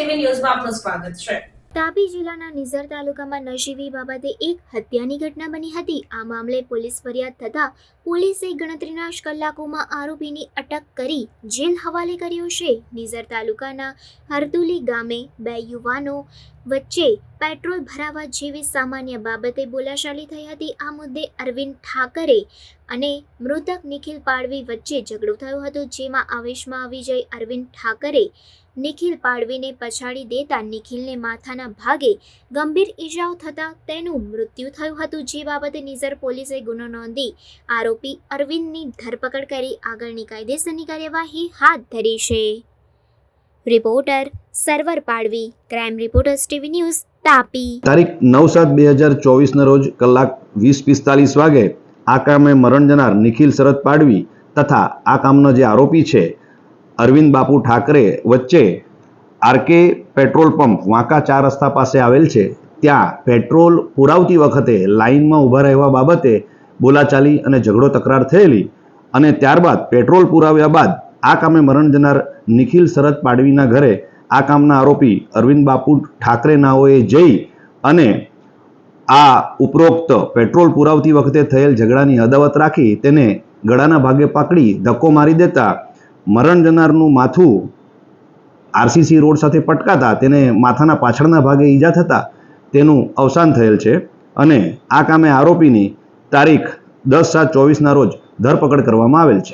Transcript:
TV ન્યૂઝમાં આપનું સ્વાગત છે. તાપી જિલ્લાના નિઝર તાલુકામાં નશીવી બાબતે એક હત્યાની ઘટના બની હતી. આ મામલે પોલીસ ફરિયાદ થતાં પોલીસે ગણતરીના કલાકોમાં આરોપીની અટક કરી જેલ હવાલે કર્યો છે. નિઝર તાલુકાના હરતુલી ગામે બે યુવાનો વચ્ચે પેટ્રોલ ભરાવા જેવી સામાન્ય બાબતે બોલાશાલી થઈ હતી. આ મુદ્દે અરવિંદ ઠાકરે અને મૃતક નિખિલ પાડવી વચ્ચે ઝઘડો થયો હતો, જેમાં આવેશમાં આવી જઈ અરવિંદ ઠાકરે નિખિલ પાડવીને પછાડી દેતા નિખિલને માથાના ભાગે ગંભીર ઈજાઓ થતાં તેનું મૃત્યુ થયું હતું. જે બાબતે નિઝર પોલીસે ગુનો નોંધી આરોપી અરવિંદની ધરપકડ કરી આગળની કાયદેસરની કાર્યવાહી હાથ ધરી છે. રિપોર્ટર સર્વર પાડવી, crime reporters TV news, Tapi. તારીખ નવ સાત બે હજાર ચોવીસના રોજ કલાક વીસ પિસ્તાલીસ વાગે આ કામે મરણ જનાર નિખિલ શરદ પાડવી તથા આ કામનો જે આરોપી છે, અરવિંદ બાપુ ઠાકરે વચ્ચે આરકે પેટ્રોલ પંપ વાંકા ચાર રસ્તા પાસે આવેલ છે. ત્યાં પેટ્રોલ પુરાવતી વખતે લાઇનમાં ઊભા રહેવા બાબતે બોલાચાલી અને ઝઘડો તકરાર થયેલી અને ત્યારબાદ પેટ્રોલ પુરાવ્યા બાદ આ કામે મરણ જનાર નિખિલ શરદ પાડવીના ઘરે આ કામના આરોપી અરવિંદ બાપુ ઠાકરેનાઓએ જઈ અને આ ઉપરોક્ત પેટ્રોલ પુરાવતી વખતે થયેલ ઝઘડાની અદાવત રાખી તેને ગળાના ભાગે પકડી ધક્કો મારી દેતા મરણ જનારનું માથું આરસીસી રોડ સાથે પટકાતા તેને માથાના પાછળના ભાગે ઈજા થતાં તેનું અવસાન થયેલ છે અને આ કામે આરોપીની તારીખ દસ સાત ચોવીસના રોજ ધરપકડ કરવામાં આવેલ છે.